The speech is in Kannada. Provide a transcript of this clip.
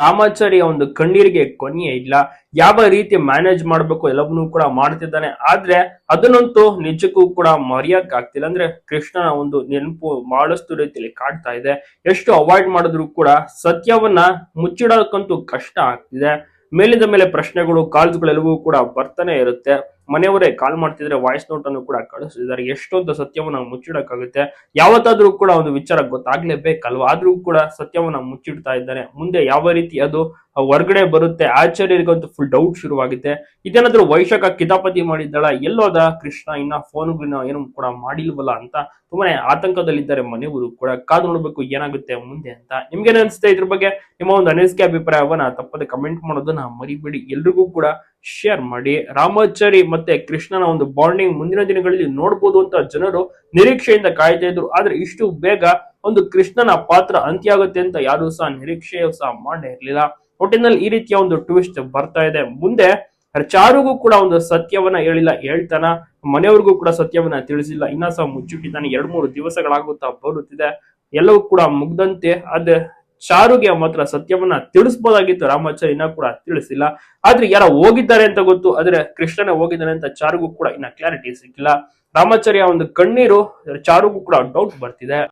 ರಾಮಾಚಾರಿಯ ಒಂದು ಕಣ್ಣೀರಿಗೆ ಕೊನೆಯೇ ಇಲ್ಲ. ಯಾವ ರೀತಿ ಮ್ಯಾನೇಜ್ ಮಾಡಬೇಕು ಎಲ್ಲವನ್ನೂ ಕೂಡ ಮಾಡ್ತಿದ್ದಾನೆ. ಆದ್ರೆ ಅದನ್ನಂತೂ ನಿಜಕ್ಕೂ ಕೂಡ ಮರೆಯಕ್ ಆಗ್ತಿಲ್ಲ. ಅಂದ್ರೆ ಕೃಷ್ಣನ ಒಂದು ನೆನಪು ಬಹಳಷ್ಟು ರೀತಿಯಲ್ಲಿ ಕಾಡ್ತಾ ಇದೆ. ಎಷ್ಟು ಅವಾಯ್ಡ್ ಮಾಡಿದ್ರು ಕೂಡ ಸತ್ಯವನ್ನ ಮುಚ್ಚಿಡೋಕ್ಕಂತೂ ಕಷ್ಟ ಆಗ್ತಿದೆ. ಮೇಲಿಂದ ಮೇಲೆ ಪ್ರಶ್ನೆಗಳು ಕಾಲ್ಸ್ಗಳೆಲ್ಲವೂ ಕೂಡ ಬರ್ತಾನೆ ಇರುತ್ತೆ. ಮನೆಯವರೇ ಕಾಲ್ ಮಾಡ್ತಿದ್ರೆ ವಾಯ್ಸ್ ನೋಟ್ ಅನ್ನು ಕೂಡ ಕಳಿಸ್ತಿದ್ದಾರೆ. ಎಷ್ಟೊಂದು ಸತ್ಯವನ್ನ ಮುಚ್ಚಿಡಕ್ಕಾಗುತ್ತೆ. ಯಾವತ್ತಾದ್ರೂ ಕೂಡ ಒಂದು ವಿಚಾರ ಗೊತ್ತಾಗ್ಲೇಬೇಕಲ್ವಾ? ಆದ್ರೂ ಕೂಡ ಸತ್ಯವನ್ನ ಮುಚ್ಚಿಡ್ತಾ ಇದ್ದಾರೆ. ಮುಂದೆ ಯಾವ ರೀತಿ ಅದು ಹೊರಗಡೆ ಬರುತ್ತೆ. ಆಚಾರ್ಯರಿಗಂತೂ ಫುಲ್ ಡೌಟ್ ಶುರುವಾಗುತ್ತೆ. ಇದೇನಾದ್ರೂ ವೈಶಾಖ ಕಿತಾಪತಿ ಮಾಡಿದ್ದಾಳ? ಎಲ್ಲೋದ ಕೃಷ್ಣ ಇನ್ನ ಫೋನ್ಗಳನ್ನ ಏನು ಕೂಡ ಮಾಡಿಲ್ವಲ್ಲ ಅಂತ ತುಂಬಾನೇ ಆತಂಕದಲ್ಲಿದ್ದಾರೆ ಮನೆಯವರು ಕೂಡ. ಕಾದು ನೋಡ್ಬೇಕು ಏನಾಗುತ್ತೆ ಮುಂದೆ ಅಂತ. ನಿಮ್ಗೆ ಅನ್ಸುತ್ತೆ ಇದ್ರ ಬಗ್ಗೆ? ನಿಮ್ಮ ಒಂದು ಅನಿಸಿಕೆ, ಅಭಿಪ್ರಾಯವನ್ನ ತಪ್ಪದೆ ಕಮೆಂಟ್ ಮಾಡೋದನ್ನ ಮರಿಬೇಡಿ. ಎಲ್ರಿಗೂ ಕೂಡ ಶೇರ್ ಮಾಡಿ. ರಾಮಾಚಾರಿ ಮತ್ತೆ ಕೃಷ್ಣನ ಒಂದು ಬಾಂಡಿಂಗ್ ಮುಂದಿನ ದಿನಗಳಲ್ಲಿ ನೋಡ್ಬೋದು ಅಂತ ಜನರು ನಿರೀಕ್ಷೆಯಿಂದ ಕಾಯ್ತಾ ಇದ್ರು. ಆದ್ರೆ ಇಷ್ಟು ಬೇಗ ಒಂದು ಕೃಷ್ಣನ ಪಾತ್ರ ಅಂತ್ಯ ಆಗುತ್ತೆ ಅಂತ ಯಾರು ಸಹ ನಿರೀಕ್ಷೆ ಸಹ ಮಾಡೇ ಇರ್ಲಿಲ್ಲ. ಒಟ್ಟಿನಲ್ಲಿ ಈ ರೀತಿಯ ಒಂದು ಟ್ವಿಸ್ಟ್ ಬರ್ತಾ ಇದೆ. ಮುಂದೆ ಚಾರುಗೂ ಕೂಡ ಒಂದು ಸತ್ಯವನ್ನ ಹೇಳಿಲ್ಲ, ಹೇಳ್ತಾನ. ಮನೆಯವ್ರಿಗೂ ಕೂಡ ಸತ್ಯವನ್ನ ತಿಳಿಸಿಲ್ಲ. ಇನ್ನ ಸಹ ಮುಚ್ಚಿಟ್ಟಿದ್ದಾನೆ ಎರಡ್ ಮೂರು ದಿವಸಗಳಾಗುತ್ತಾ ಬರುತ್ತಿದೆ. ಎಲ್ಲವೂ ಕೂಡ ಮುಗ್ದಂತೆ. ಅದ ಚಾರುಗೆ ಮಾತ್ರ ಸತ್ಯವನ್ನ ತಿಳಿಸ್ಬೋದಾಗಿತ್ತು. ರಾಮಾಚಾರ್ಯ ಇನ್ನ ಕೂಡ ತಿಳಿಸಿಲ್ಲ. ಆದ್ರೆ ಯಾರ ಹೋಗಿದ್ದಾರೆ ಅಂತ ಗೊತ್ತು. ಆದ್ರೆ ಕೃಷ್ಣನೇ ಹೋಗಿದ್ದಾನೆ ಅಂತ ಚಾರುಗೂ ಕೂಡ ಇನ್ನ ಕ್ಲಾರಿಟಿ ಸಿಕ್ಕಿಲ್ಲ. ರಾಮಾಚಾರ್ಯ ಒಂದು ಕಣ್ಣೀರು, ಚಾರುಗೂ ಕೂಡ ಡೌಟ್ ಬರ್ತಿದೆ.